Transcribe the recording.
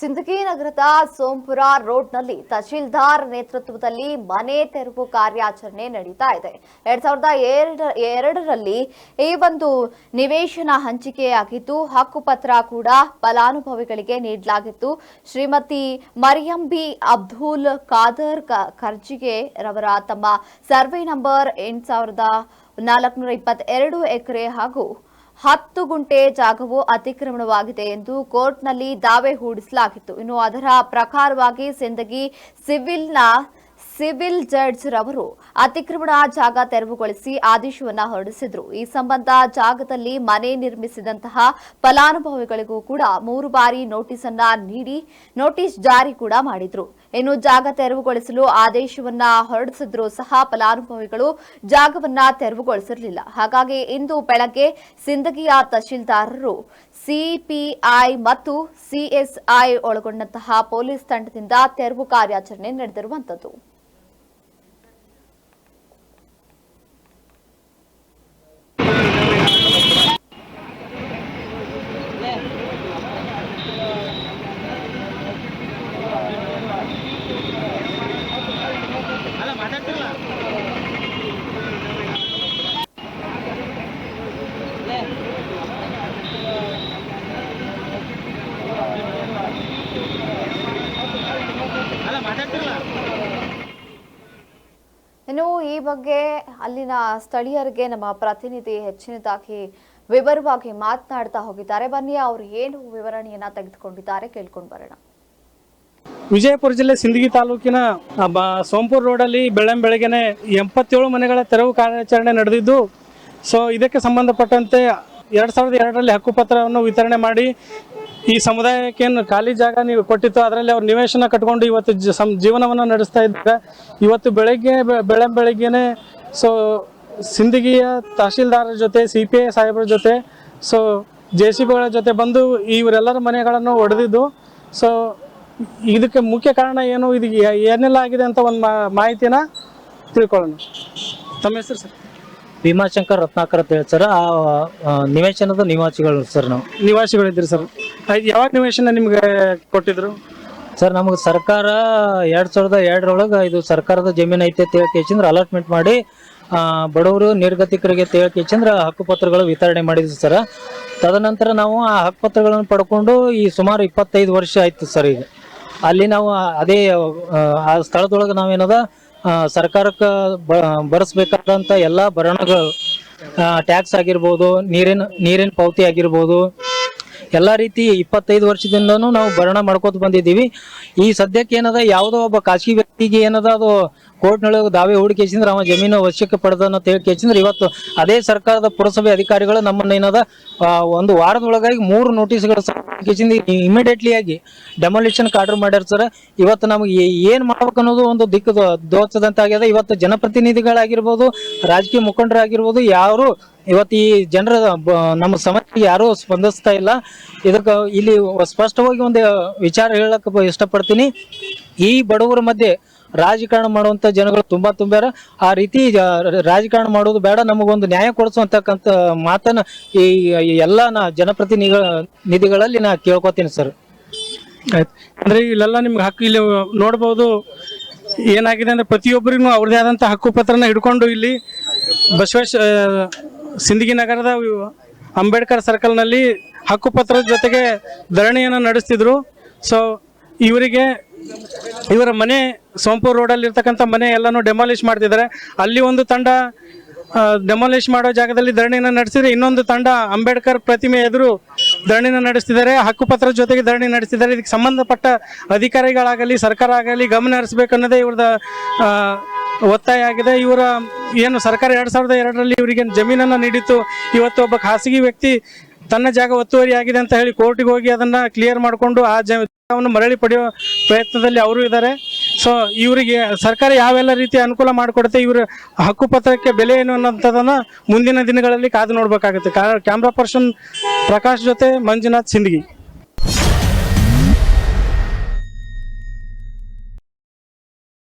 ಸಿಂದಗಿ ನಗರದ ಸೋಂಪುರ ರೋಡ್ನಲ್ಲಿ ತಹಶೀಲ್ದಾರ್ ನೇತೃತ್ವದಲ್ಲಿ ಮನೆ ತೆರವು ಕಾರ್ಯಾಚರಣೆ ನಡೀತಾ ಇದೆ. ಎರಡ್ ಸಾವಿರದ ಎರಡ- ಎರಡರಲ್ಲಿ ಈ ಒಂದು ನಿವೇಶನ ಹಂಚಿಕೆಯಾಗಿದ್ದು ಹಕ್ಕುಪತ್ರ ಕೂಡ ಫಲಾನುಭವಿಗಳಿಗೆ ನೀಡಲಾಗಿತ್ತು. ಶ್ರೀಮತಿ ಮರಿಯಂ ಬಿ ಅಬ್ದುಲ್ ಖಾದರ್ ಖರ್ಜಿಗೆ ರವರ ತಮ್ಮ ಸರ್ವೆ ನಂಬರ್ ಎಂಟು ಸಾವಿರದ ನಾಲ್ಕುನೂರ ಇಪ್ಪತ್ತೆರಡು ಎಕರೆ ಹಾಗೂ ಹತ್ತು ಗುಂಟೆ ಜಾಗವು ಅತಿಕ್ರಮಣವಾಗಿದೆ ಎಂದು ಕೋರ್ಟ್ನಲ್ಲಿ ದಾವೆ ಹೂಡಿಸಲಾಗಿತ್ತು. ಇನ್ನು ಅದರ ಪ್ರಕಾರವಾಗಿ ಸಿಂದಗಿ ಸಿವಿಲ್ನ ಸಿವಿಲ್ ಜಡ್ಜ್ ರವರು ಅತಿಕ್ರಮಣ ಜಾಗ ತೆರವುಗೊಳಿಸಿ ಆದೇಶವನ್ನು ಹೊರಡಿಸಿದ್ರು. ಈ ಸಂಬಂಧ ಜಾಗದಲ್ಲಿ ಮನೆ ನಿರ್ಮಿಸಿದಂತಹ ಫಲಾನುಭವಿಗಳಿಗೂ ಕೂಡ ಮೂರು ಬಾರಿ ನೋಟಿಸ್ ಅನ್ನ ನೀಡಿ ನೋಟಿಸ್ ಜಾರಿ ಕೂಡ ಮಾಡಿದ್ರು. ಇನ್ನು ಜಾಗ ತೆರವುಗೊಳಿಸಲು ಆದೇಶವನ್ನ ಹೊರಡಿಸಿದ್ರು ಸಹ ಫಲಾನುಭವಿಗಳು ಜಾಗವನ್ನ ತೆರವುಗೊಳಿಸಿರಲಿಲ್ಲ. ಹಾಗಾಗಿ ಇಂದು ಬೆಳಗ್ಗೆ ಸಿಂದಗಿಯ ತಹಶೀಲ್ದಾರರು ಸಿಪಿಐ ಮತ್ತು ಸಿಎಸ್ಐ ಒಳಗೊಂಡಂತಹ ಪೊಲೀಸ್ ತಂಡದಿಂದ ತೆರವು ಕಾರ್ಯಾಚರಣೆ ನಡೆದಿರುವಂತದ್ದು ಇನ್ನು ಈ ಬಗ್ಗೆ ಅಲ್ಲಿನ ಸ್ಥಳೀಯರಿಗೆ ನಮ್ಮ ಪ್ರತಿನಿಧಿ ಹೆಚ್ಚಿನದಾಗಿ ವಿವರವಾಗಿ ಮಾತನಾಡ್ತಾ ಹೋಗಿದ್ದಾರೆ. ಬನ್ನಿ, ಅವರು ಏನು ವಿವರಣೆಯನ್ನ ತೆಗೆದುಕೊಂಡಿದ್ದಾರೆ ಕೇಳ್ಕೊಂಡು ಬರೋಣ. ವಿಜಯಪುರ ಜಿಲ್ಲೆ ಸಿಂದಗಿ ತಾಲೂಕಿನ ಸೋಂಪುರ್ ರೋಡಲ್ಲಿ ಬೆಳಂ ಬೆಳಗ್ಗೆನೆ ಎಪ್ಪತ್ತೇಳು ಮನೆಗಳ ತೆರವು ಕಾರ್ಯಾಚರಣೆ ನಡೆದಿದ್ದು, ಸೊ ಇದಕ್ಕೆ ಸಂಬಂಧಪಟ್ಟಂತೆ ಎರಡು ಸಾವಿರದ ಎರಡರಲ್ಲಿ ಹಕ್ಕುಪತ್ರವನ್ನು ವಿತರಣೆ ಮಾಡಿ ಈ ಸಮುದಾಯಕ್ಕೆ ಏನು ಖಾಲಿ ಜಾಗ ನೀವು ಕೊಟ್ಟಿತ್ತು, ಅದರಲ್ಲಿ ಅವ್ರು ನಿವೇಶನ ಕಟ್ಕೊಂಡು ಇವತ್ತು ಜೀವನವನ್ನು ನಡೆಸ್ತಾ ಇದ್ದಾರೆ. ಇವತ್ತು ಬೆಳಗ್ಗೆ ಬೆಳೆ ಬೆಳಂ ಬೆಳಗ್ಗೆನೆ ಸೊ ಸಿಂದಗಿಯ ತಹಶೀಲ್ದಾರರ ಜೊತೆ ಸಿ ಪಿ ಐ ಸಾಹೇಬರ ಜೊತೆ ಸೊ ಜೆ ಸಿ ಬಿಗಳ ಜೊತೆ ಬಂದು ಇವರೆಲ್ಲರ ಮನೆಗಳನ್ನು ಒಡೆದಿದ್ದು. ಸೊ ಇದಕ್ಕೆ ಮುಖ್ಯ ಕಾರಣ ಏನು ಇದು ಏನೆಲ್ಲ ಆಗಿದೆ ಅಂತ ಒಂದು ಮಾಹಿತಿನ ತಿಳ್ಕೊಳ್ಳೋಣ. ತಮ್ಮ ಹೆಸರು ಸರ್? ಭೀಮಾಶಂಕರ್ ರತ್ನಾಕರ್ ಅಂತ ಹೇಳಿ ಸರ್ ಆ ಆ, ನಿವೇಶನದ ನಿವಾಸಿಗಳು ಸರ್ ನಾವು. ನಿವಾಸಿಗಳಿದ್ದೀರಿ ಸರ್. ಆಯ್ತು, ಯಾವಾಗ ನಿವೇಶನ ನಿಮ್ಗೆ ಕೊಟ್ಟಿದ್ರು? ಸರ್ ನಮಗೆ ಸರ್ಕಾರ ಎರಡ್ ಸಾವಿರದ ಎರಡರೊಳಗೆ ಇದು ಸರ್ಕಾರದ ಜಮೀನು ಐತೆ ಅಂತ ಹೇಳಿ ಕೇಸಿಂದ್ರ ಅಲಾಟ್ಮೆಂಟ್ ಮಾಡಿ ಆ, ಬಡವರು ನಿರ್ಗತಿಕರಿಗೆ ಅಂತ ಹಕ್ಕುಪತ್ರಗಳು ವಿತರಣೆ ಮಾಡಿದ್ವಿ ಸರ್. ತದನಂತರ ನಾವು ಆ ಹಕ್ಕುಪತ್ರಗಳನ್ನು ಪಡ್ಕೊಂಡು ಈ ಸುಮಾರು ಇಪ್ಪತ್ತೈದು ವರ್ಷ ಆಯ್ತು ಸರ್ ಈಗ. ಅಲ್ಲಿ ನಾವು ಆ- ಅದೇ ಆ, ಆ ಸ್ಥಳದೊಳಗೆ ನಾವೇನದ ಸರ್ಕಾರಕ್ಕೆ ಬ ಎಲ್ಲಾ ಎಲ್ಲ ಭರಣಗಳು ಟ್ಯಾಕ್ಸ್ ಆಗಿರ್ಬೋದು ನೀರಿನ ನೀರಿನ ಪಾವತಿ ಆಗಿರ್ಬೋದು ಎಲ್ಲ ರೀತಿ ಇಪ್ಪತ್ತೈದು ವರ್ಷದಿಂದನೂ ನಾವು ಭರಣ ಮಾಡ್ಕೋತ ಬಂದಿದ್ದೀವಿ. ಈ ಸದ್ಯಕ್ಕೆ ಏನದ, ಯಾವುದೋ ಒಬ್ಬ ಖಾಸಗಿ ವ್ಯಕ್ತಿಗೆ ಏನದ, ಅದು ಕೋರ್ಟ್ನೊಳಗೆ ದಾವೆ ಹೂಡಿಕೆಸಿಂದ್ರೆ ಅವ ಜಮೀನು ಪಡೆದನ್ನ ಹೇಳಿ ಕೇಸಿಂದ್ರೆ ಇವತ್ತು ಅದೇ ಸರ್ಕಾರದ ಪುರಸಭೆ ಅಧಿಕಾರಿಗಳು ನಮ್ಮನ್ನ ಏನದ ಒಂದು ವಾರದೊಳಗಾಗಿ ಮೂರು ನೋಟಿಸ್ಗಳು ಇಮಿಡಿಯೇಟ್ಲಿ ಆಗಿ ಡೆಮಾಲಿಷನ್ ಆರ್ಡರ್ ಮಾಡ್ಯಾರ ಸರ್. ಇವತ್ತು ನಮಗೆ ಏನು ಮಾಡ್ಬೇಕು ಅನ್ನೋದು ಒಂದು ದಿಕ್ಕು ದೋಚದಂತ ಆಗ್ಯದ ಇವತ್ತು ಜನಪ್ರತಿನಿಧಿಗಳಾಗಿರ್ಬೋದು, ರಾಜಕೀಯ ಮುಖಂಡರಾಗಿರ್ಬೋದು, ಯಾರು ಇವತ್ತು ಈ ಜನರ ನಮ್ಮ ಸಮಸ್ಯೆಗೆ ಯಾರೂ ಸ್ಪಂದಿಸ್ತಾ ಇಲ್ಲ. ಇದಕ್ಕೆ ಇಲ್ಲಿ ಸ್ಪಷ್ಟವಾಗಿ ಒಂದು ವಿಚಾರ ಹೇಳಕ್ ಬ- ಇಷ್ಟಪಡ್ತೀನಿ. ಈ ಬಡವರ ಮಧ್ಯೆ ರಾಜಕಾರಣ ಮಾಡುವಂತ ಜನಗಳು ತುಂಬಾ ತುಂಬ್ಯಾರ. ಆ ರೀತಿ ರಾಜಕಾರಣ ಮಾಡೋದು ಬೇಡ. ನಮಗೊಂದು ನ್ಯಾಯ ಕೊಡಿಸುವಂತಕ್ಕಂಥ ಮಾತನ್ನ ಈ ಎಲ್ಲ ನಾ ಜನಪ್ರತಿನಿಧಿಗಳ ನಿಧಿಗಳಲ್ಲಿ ನಾ ಕೇಳ್ಕೊತೀನಿ ಸರ್. ಆಯ್ತು. ಅಂದ್ರೆ ಇಲ್ಲೆಲ್ಲ ನಿಮ್ಗೆ ಹಕ್ಕು ಇಲ್ಲಿ ನೋಡ್ಬೋದು. ಏನಾಗಿದೆ ಅಂದ್ರೆ ಪ್ರತಿಯೊಬ್ಬರಿಗೂ ಅವ್ರದೇ ಆದಂಥ ಹಕ್ಕುಪತ್ರನ ಹಿಡ್ಕೊಂಡು ಇಲ್ಲಿ ಬಸವೇಶ್ ಆ, ಸಿಂದಗಿ ನಗರದ ಅಂಬೇಡ್ಕರ್ ಸರ್ಕಲ್ನಲ್ಲಿ ಹಕ್ಕುಪತ್ರದ ಜೊತೆಗೆ ಧರಣಿಯನ್ನು ನಡೆಸ್ತಿದ್ರು. ಸೊ ಇವರಿಗೆ ಇವರ ಮನೆ ಸೋಂಪೂರ್ ರೋಡಲ್ಲಿ ಇರ್ತಕ್ಕಂಥ ಮನೆ ಎಲ್ಲನೂ ಡೆಮಾಲಿಷ್ ಮಾಡ್ತಿದ್ದಾರೆ. ಅಲ್ಲಿ ಒಂದು ತಂಡ ಡೆಮಾಲಿಷ್ ಮಾಡೋ ಜಾಗದಲ್ಲಿ ಧರಣಿನ ನಡೆಸಿದ್ರೆ ಇನ್ನೊಂದು ತಂಡ ಅಂಬೇಡ್ಕರ್ ಪ್ರತಿಮೆ ಎದುರು ಧರಣಿನ ನಡೆಸ್ತಿದ್ದಾರೆ. ಹಕ್ಕುಪತ್ರದ ಜೊತೆಗೆ ಧರಣಿ ನಡೆಸ್ತಿದ್ದಾರೆ. ಇದಕ್ಕೆ ಸಂಬಂಧಪಟ್ಟ ಅಧಿಕಾರಿಗಳಾಗಲಿ ಸರ್ಕಾರ ಆಗಲಿ ಗಮನ ಹರಿಸಬೇಕನ್ನೋದೇ ಇವ್ರದ ಆ, ಒತ್ತಾಯ ಆಗಿದೆ. ಇವರ, ಏನು ಸರ್ಕಾರ ಎರಡ್ ಸಾವಿರದ ಎರಡರಲ್ಲಿ ಇವರಿಗೆ ಜಮೀನನ್ನ ನೀಡಿತ್ತು. ಇವತ್ತು ಒಬ್ಬ ಖಾಸಗಿ ವ್ಯಕ್ತಿ ತನ್ನ ಜಾಗ ಒತ್ತುವರಿ ಆಗಿದೆ ಅಂತ ಹೇಳಿ ಕೋರ್ಟಿಗೆ ಹೋಗಿ ಅದನ್ನ ಕ್ಲಿಯರ್ ಮಾಡಿಕೊಂಡು ಆ ಜಾಗವನ್ನು ಮರಳಿ ಪಡೆಯುವ ಪ್ರಯತ್ನದಲ್ಲಿ ಅವರು ಇದ್ದಾರೆ. ಸೊ ಇವರಿಗೆ ಸರ್ಕಾರ ಯಾವೆಲ್ಲ ರೀತಿ ಅನುಕೂಲ ಮಾಡಿಕೊಡುತ್ತೆ, ಇವರ ಹಕ್ಕುಪತ್ರಕ್ಕೆ ಬೆಲೆ ಏನು ಅನ್ನೋಂಥದ್ದನ್ನು ಮುಂದಿನ ದಿನಗಳಲ್ಲಿ ಕಾದು ನೋಡಬೇಕಾಗುತ್ತೆ. ಕ್ಯಾಮ್ರಾ ಪರ್ಸನ್ ಪ್ರಕಾಶ್ ಜೊತೆ ಮಂಜುನಾಥ್ ಸಿಂದಗಿ.